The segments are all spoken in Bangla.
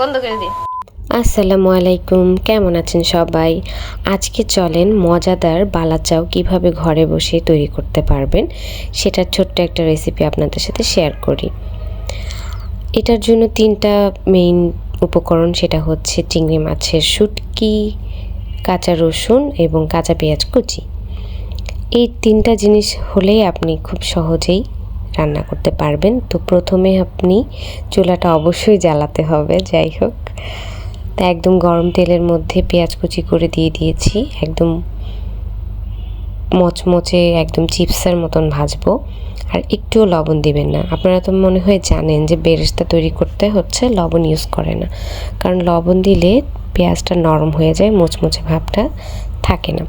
বন্ধ করে দিই। আসসালামু আলাইকুম, কেমন আছেন সবাই? আজকে চলেন মজাদার বালাচাও কীভাবে ঘরে বসে তৈরি করতে পারবেন, সেটার ছোট্ট একটা রেসিপি আপনাদের সাথে শেয়ার করি। এটার জন্য তিনটা মেইন উপকরণ, সেটা হচ্ছে চিংড়ি মাছের শুটকি, কাঁচা রসুন এবং কাঁচা পেঁয়াজ কুচি। এই তিনটা জিনিস হলেই আপনি খুব সহজেই রান্না করতে পারবেন। তো প্রথমে আপনি চুলাটা অবশ্যই জ্বালাতে হবে, যাই হোক। তা একদম গরম তেলের মধ্যে পেঁয়াজ কুচি করে দিয়ে দিয়েছি। একদম মচমচে, একদম চিপসের মতন ভাজবো। আর একটুও লবণ দিবেন না। আপনারা তো মনে হয় জানেন যে বেরেস্তা তৈরি করতে হচ্ছে, লবণ ইউজ করে না। কারণ লবণ দিলে পেঁয়াজটা নরম হয়ে যায়, মোচমোচে ভাবটা থাকে না।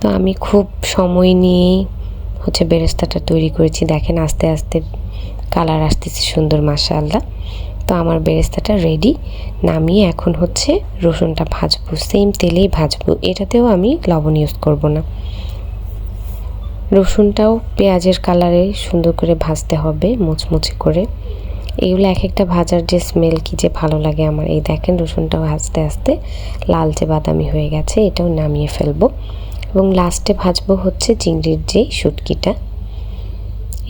তো আমি খুব সময় নিয়ে হচ্ছে বেরেস্তাটা তৈরি করেছি। দেখেন আস্তে আস্তে কালার আসতেছে সুন্দর, মাশাআল্লাহ। তো আমার বেরেস্তাটা রেডি নামিয়ে এখন হচ্ছে রসুনটা ভাজবো। সেম তেলেই ভাজবো। এটাতেও আমি লবণ ইউজ করব না। রসুনটাও পেঁয়াজের কালারে সুন্দর করে ভাজতে হবে, মুচমুচে করে। এগুলো এক একটা ভাজার যে স্মেল কি যে ভালো লাগে আমার। এই দেখেন রসুনটাও ভাজতে আস্তে লালচে বাদামি হয়ে গেছে। এটাও নামিয়ে ফেলব। এবং লাস্টে ভাজবো হচ্ছে চিংড়ির যে শুটকিটা।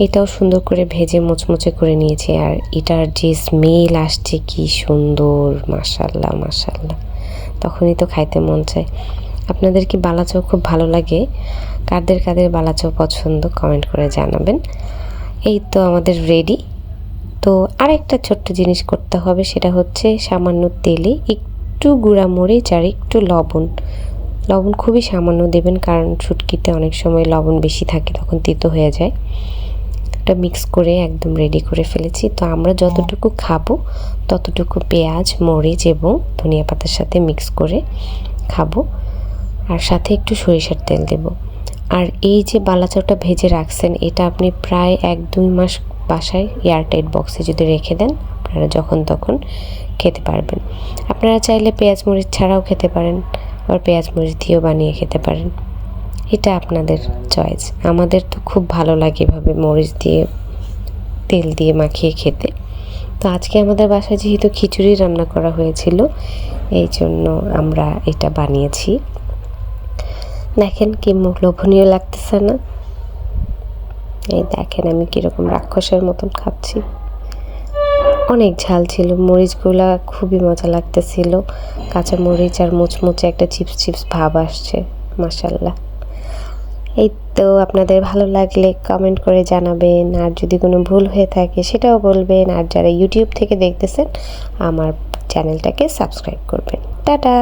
এটাও সুন্দর করে ভেজে মুচমুচে করে নিয়েছি আর এটার যে স্মেল আসছে কি সুন্দর মাসাল্লাহ মাসাল্লাহ তখনই তো খাইতে মন চায়। আপনাদের কি বালাচাও খুব ভালো লাগে? কাদের কাদের বালাচাও পছন্দ কমেন্ট করে জানাবেন। এই তো আমাদের রেডি তো আরেকটা ছোট্ট জিনিস করতে হবে, সেটা হচ্ছে সামান্য তেলে একটু গুঁড়া মরিচ আর একটু লবণ। লবণ খুবই সামান্য দেবেন, কারণ শুটকিতে অনেক সময় লবণ বেশি থাকে, তখন তিতো হয়ে যায়। এটা মিক্স করে একদম রেডি করে ফেলেছি। তো আমরা যতটুকু খাব, ততটুকু পেঁয়াজ, মরিচ এবং ধনিয়া পাতার সাথে মিক্স করে খাব। আর সাথে একটু সরিষার তেল দেব। আর এই যে বালাচাওটা ভেজে রাখছেন, এটা আপনি প্রায় এক দুই মাস বাসায় এয়ারটাইট বক্সে যদি রেখে দেন, আপনারা যখন তখন খেতে পারবেন। আপনারা চাইলে পেঁয়াজ, মরিচ ছাড়াও খেতে পারেন। আবার পেঁয়াজ মরিচ দিয়েও বানিয়ে খেতে পারেন। এটা আপনাদের চয়েস আমাদের তো খুব ভালো লাগে এভাবে মরিচ দিয়ে, তেল দিয়ে মাখিয়ে খেতে। তো আজকে আমাদের বাসায় যেহেতু খিচুড়ি রান্না করা হয়েছিল, এই জন্য আমরা এটা বানিয়েছি। দেখেন কি মুখ লোভনীয় লাগতেছে না? এই দেখেন আমি কীরকম রাক্ষসের মতন খাচ্ছি। অনেক ঝাল ছিল। মরিচগুলা খুবই মজা লাগতেছিল। কাঁচা মরিচ আর মুচমুচে একটা চিপস চিপস ভাব আসছে মাসাল্লাহ এই তো আপনাদের ভালো লাগলে কমেন্ট করে জানাবেন। আর যদি কোনো ভুল হয়ে থাকে সেটাও বলবেন। আর যারা ইউটিউব থেকে দেখতেছেন, আমার চ্যানেলটাকে সাবস্ক্রাইব করবেন। টাটা!